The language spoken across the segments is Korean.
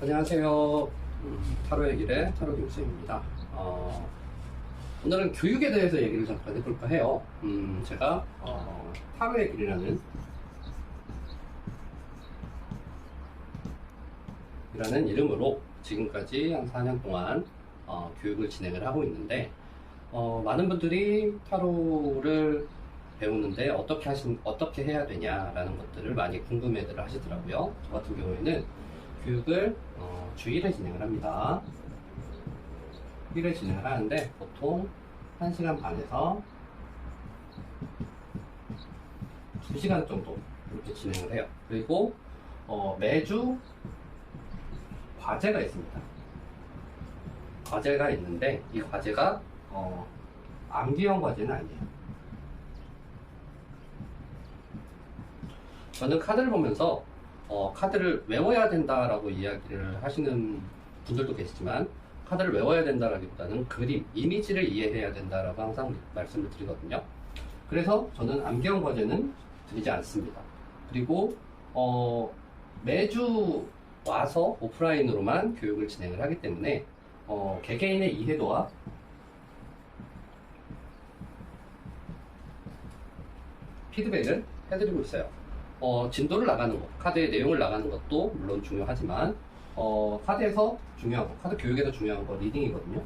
안녕하세요. 음, 타로의 길의 타로 김수입니다. 어, 오늘은 교육에 대해서 얘기를 잠깐 해볼까 해요. 음, 제가 어, 타로의 길이라는 이라는 이름으로 지금까지 한 4년 동안 어, 교육을 진행을 하고 있는데 어, 많은 분들이 타로를 배우는데 어떻게 하신 어떻게 해야 되냐라는 것들을 많이 궁금해들 하시더라고요. 저 같은 경우에는 교육을 어, 주 1회 진행을 합니다. 1회 진행을 하는데 보통 1시간 반에서 2시간 정도 이렇게 진행을 해요. 그리고 어, 매주 과제가 있습니다. 과제가 있는데 이 과제가 어, 암기형 과제는 아니에요. 저는 카드를 보면서 어, 카드를 외워야 된다라고 이야기를 하시는 분들도 계시지만 카드를 외워야 된다라기보다는 그림, 이미지를 이해해야 된다라고 항상 말씀을 드리거든요. 그래서 저는 암기형 과제는 드리지 않습니다. 그리고 어, 매주 와서 오프라인으로만 교육을 진행을 하기 때문에 어, 개개인의 이해도와 피드백을 해드리고 있어요. 어, 진도를 나가는 것, 카드의 내용을 나가는 것도 물론 중요하지만, 어, 카드에서 중요한 거, 카드 교육에서 중요한 거 리딩이거든요.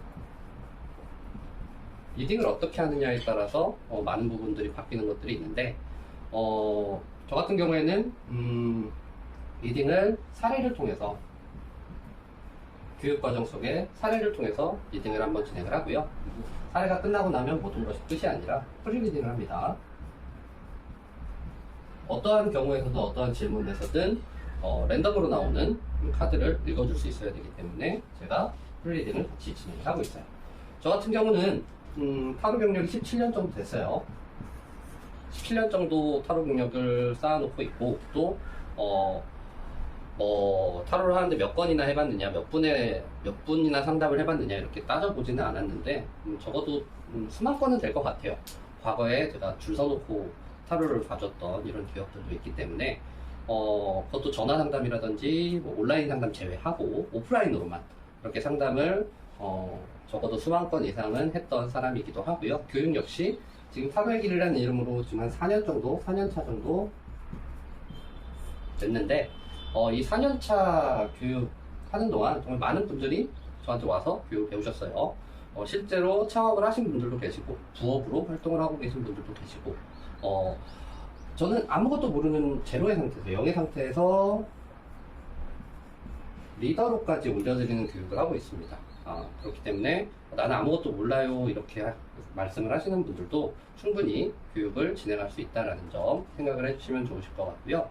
리딩을 어떻게 하느냐에 따라서 어, 많은 부분들이 바뀌는 것들이 있는데, 어, 저 같은 경우에는, 음, 리딩을 사례를 통해서, 교육 과정 속에 사례를 통해서 리딩을 한번 진행을 하고요. 사례가 끝나고 나면 모든 것이 끝이 아니라 프리 리딩을 합니다. 어떠한 경우에서도 어떠한 질문에서든 어, 랜덤으로 나오는 카드를 읽어줄 수 있어야 되기 때문에 제가 프리리딩을 같이 진행하고 있어요. 저 같은 경우는 음, 타로 경력이 17년 정도 됐어요. 17년 정도 타로 경력을 쌓아놓고 있고 또 어, 뭐 타로를 하는데 몇 건이나 해봤느냐, 몇 분의 몇 분이나 상담을 해봤느냐 이렇게 따져보지는 않았는데 음, 적어도 음, 수만 건은 될 것 같아요. 과거에 제가 줄 서놓고 타로를 봐줬던 이런 기억들도 있기 때문에 어, 그것도 전화 상담이라든지 뭐 온라인 상담 제외하고 오프라인으로만 이렇게 상담을 어, 적어도 수만 건 이상은 했던 사람이기도 하고요. 교육 역시 지금 타로의 길이라는 이름으로 지금 한 4년 정도, 4년 차 정도 됐는데 어, 이 4년 차 교육 하는 동안 정말 많은 분들이 저한테 와서 교육을 배우셨어요. 어, 실제로 창업을 하신 분들도 계시고 부업으로 활동을 하고 계신 분들도 계시고 어, 저는 아무것도 모르는 제로의 상태에서 영의 상태에서 리더로까지 올려드리는 교육을 하고 있습니다. 아, 그렇기 때문에 나는 아무것도 몰라요 이렇게 하- 말씀을 하시는 분들도 충분히 교육을 진행할 수 있다는 점 생각을 해주시면 좋으실 것 같고요.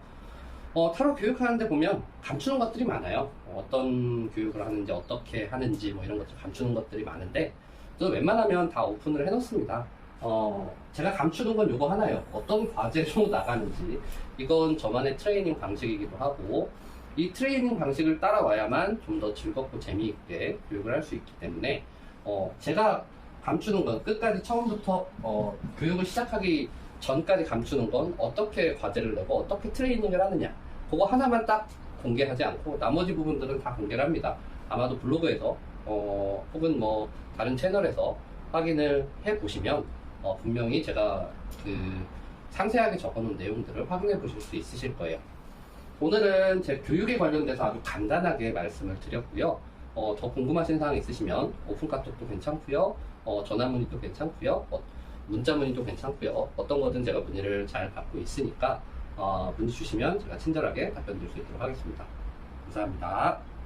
어, 타로 교육하는데 보면 감추는 것들이 많아요. 어, 어떤 교육을 하는지 어떻게 하는지 뭐 이런 것들 감추는 것들이 많은데 저는 웬만하면 다 오픈을 해놓습니다. 어, 제가 감추는 건 요거 하나요. 어떤 과제로 나가는지 이건 저만의 트레이닝 방식이기도 하고 이 트레이닝 방식을 따라와야만 좀 더 즐겁고 재미있게 교육을 할 수 있기 때문에 어, 제가 감추는 건 끝까지 처음부터 어, 교육을 시작하기 전까지 감추는 건 어떻게 과제를 내고 어떻게 트레이닝을 하느냐 그거 하나만 딱 공개하지 않고 나머지 부분들은 다 공개를 합니다. 아마도 블로그에서 어, 혹은 뭐 다른 채널에서 확인을 해 보시면 어, 분명히 제가 그 상세하게 적어놓은 내용들을 확인해 보실 수 있으실 거예요. 오늘은 제 교육에 관련돼서 아주 간단하게 말씀을 드렸고요. 어, 더 궁금하신 사항 있으시면 오픈 카톡도 괜찮고요. 어, 전화 문의도 괜찮고요. 어, 문자 문의도 괜찮고요. 어떤 거든 제가 문의를 잘 받고 있으니까 어, 문의 주시면 제가 친절하게 답변 드릴 수 있도록 하겠습니다. 감사합니다.